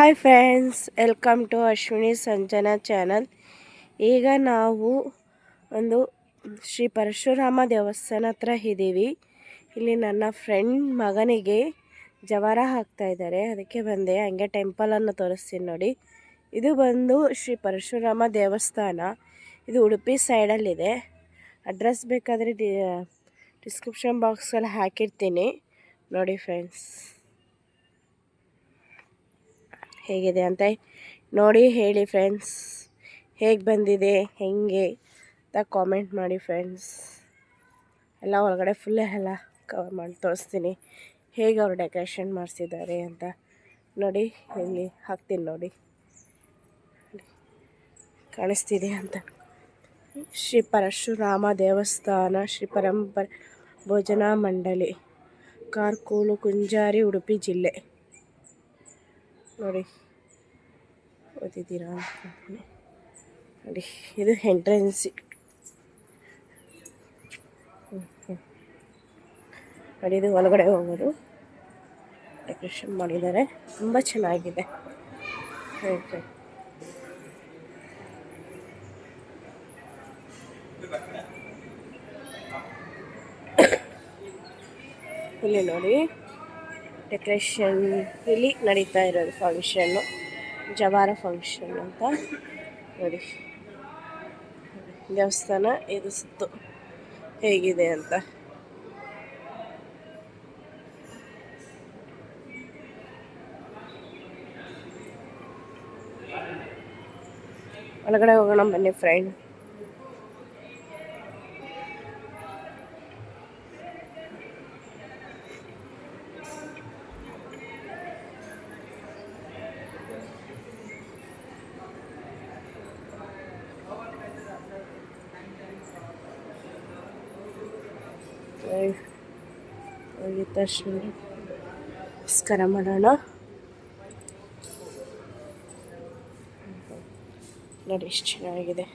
Hi friends welcome to Ashwini Sanjana channel ಈಗ ನಾವು ಒಂದು ಶ್ರೀ ಪರಶುರಾಮ ದೇವಸ್ಥಾನ ಹತ್ರ ಇದ್ದೀವಿ. ಇಲ್ಲಿ ನನ್ನ ಫ್ರೆಂಡ್ ಮಗನಿಗೆ ಜವಾರ ಹಾಕ್ತಾ ಇದ್ದಾರೆ. ಅದಕ್ಕೆ ಬಂದೆ. ಹಂಗೆ ಟೆಂಪಲನ್ನು ತೋರಿಸ್ತೀನಿ ನೋಡಿ. ಇದು ಬಂದು ಶ್ರೀ ಪರಶುರಾಮ ದೇವಸ್ಥಾನ. ಇದು ಉಡುಪಿ ಸೈಡಲ್ಲಿದೆ ಅಡ್ರೆಸ್ ಬೇಕಾದರೆ ಡಿಸ್ಕ್ರಿಪ್ಷನ್ ಬಾಕ್ಸಲ್ಲಿ ಹಾಕಿರ್ತೀನಿ. ನೋಡಿ ಫ್ರೆಂಡ್ಸ್ ಹೇಗಿದೆ ಅಂತ ನೋಡಿ ಹೇಳಿ ಫ್ರೆಂಡ್ಸ್ ಹೇಗೆ ಬಂದಿದೆ? ಹೇಗೆ? ಅಂತ ಕಾಮೆಂಟ್ ಮಾಡಿ ಫ್ರೆಂಡ್ಸ್ ಎಲ್ಲ ಒಳಗಡೆ ಫುಲ್ ಎಲ್ಲ ಕವರ್ ಮಾಡಿ ತೋರಿಸ್ತೀನಿ. ಹೇಗೆ ಅವ್ರು ಡೆಕೋರೇಷನ್ ಮಾಡಿಸಿದ್ದಾರೆ ಅಂತ ನೋಡಿ, ಇಲ್ಲಿ ಹಾಕ್ತೀನಿ ನೋಡಿ. ಕಾಣಿಸ್ತಿದೆ ಅಂತ. ಶ್ರೀ ಪರಶುರಾಮ ದೇವಸ್ಥಾನ ಶ್ರೀ ಪರಂಪರೆ ಭೋಜನಾ ಮಂಡಳಿ, ಕಾರ್ಕೂಲು, ಕುಂಜಾರಿ, ಉಡುಪಿ ಜಿಲ್ಲೆ. ನೋಡಿ, ಓದಿದ್ದೀರಾ ನೋಡಿ, ಇದು ಎಂಟ್ರೆನ್ಸಿ. ನೋಡಿ, ಇದು ಒಳಗಡೆ ಹೋಗೋದು. ಡೆಕೋರೇಷನ್ ಮಾಡಿದ್ದಾರೆ. ತುಂಬ ಚೆನ್ನಾಗಿದೆ. ಓಕೆ ಇಲ್ಲಿ ನೋಡಿ. ಡೆಕೋರೇಷನ್ ಇಲ್ಲಿ ನಡೀತಾ ಇರೋದು ಫಂಕ್ಷನ್ನು ಜವಾರ ಫಂಕ್ಷನ್ ಅಂತ. ನೋಡಿ. ದೇವಸ್ಥಾನ ಇದು ಹೇಗಿದೆ ಅಂತ. ಒಳಗಡೆ ಹೋಗೋಣ ಬನ್ನಿ ಫ್ರೆಂಡ್ ಹೋಗಿ ತಕ್ಷಣ ನಮಸ್ಕಾರ ಮಾಡೋಣ ನೋಡಿ ಎಷ್ಟು ಚೆನ್ನಾಗಿದೆ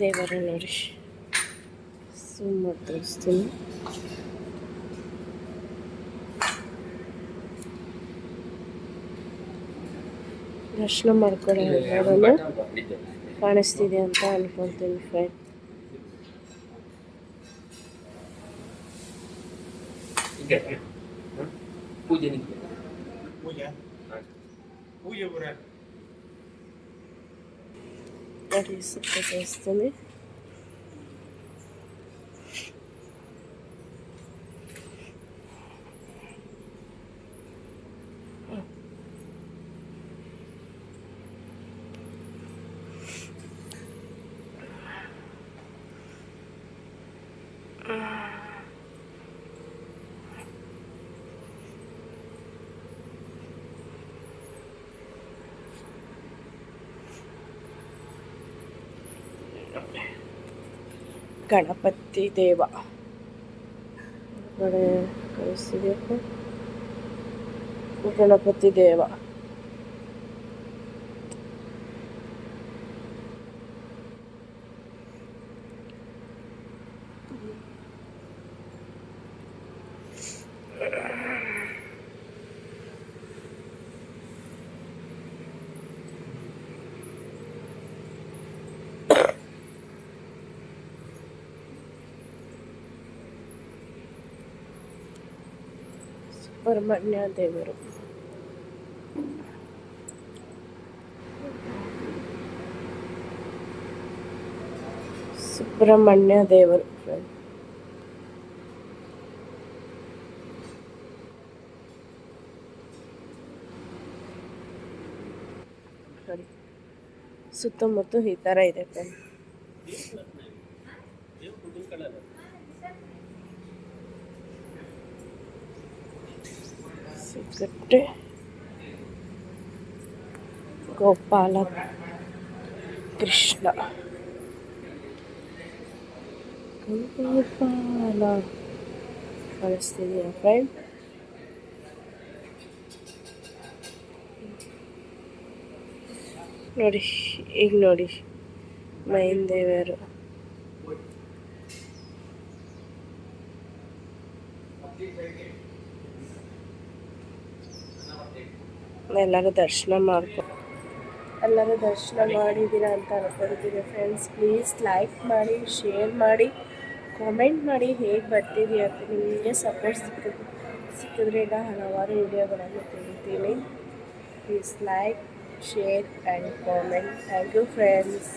ದೇವರು ನೋಡಿ ಸುಮ್ಮ ತೋರಿಸ್ತೀನಿ ದರ್ಶನ ಮಾಡ್ಕೊಳ್ಳೋ ಕಾಣಿಸ್ತಿದೆ ಅಂತ ಅನ್ಕೊತೀನಿ ಫ್ರೆಂಡ್ ಪೂಜೆ ಪೂಜೆ ಪೂಜೆ ಪೂರ ನೋಡಿ ಸುತ್ತ ತೋರಿಸ್ತೀನಿ ഗണപതി ദേവ. ഇവിടെ ഗണപതി ദേവ. ದೇವ ಸುಬ್ರಹ್ಮಣ್ಯ ದೇವರು ಸುಬ್ರಹ್ಮಣ್ಯ ದೇವರು friend. ನೋಡಿ ಸುತ್ತಮುತ್ತ ಈ ಥರ ಇದೆ ಸಿಗಟ್ಟೆ ಗೋಪಾಲ ಕೃಷ್ಣ. ಗೋಪಾಲ. ಕಾಣಿಸ್ತಿದೆಯಾ ಫ್ರೆಂಡ್ ನೋಡಿ ಈಗ ನೋಡಿ ಮೈನ್ ದೇವರು ಎಲ್ಲರೂ ದರ್ಶನ ಮಾಡ್ಕೊ ಎಲ್ಲರೂ ದರ್ಶನ ಮಾಡಿದ್ದೀರಾ ಅಂತ ಅನ್ಕೊಳ್ತೀನಿ ಫ್ರೆಂಡ್ಸ್ ಪ್ಲೀಸ್ ಲೈಕ್ ಮಾಡಿ ಶೇರ್ ಮಾಡಿ ಕಾಮೆಂಟ್ ಮಾಡಿ ಹೇಗೆ ಬರ್ತೀರಿ ಅಂತ ನಿಮಗೆ ಸಪೋರ್ಟ್ ಸಿಕ್ಕಿದ್ರು ಸಿಕ್ಕಿದ್ರೆ ಈಗ ಹಲವಾರು ವಿಡಿಯೋಗಳನ್ನು ತೆಗಿತೀನಿ please like share and comment thank you friends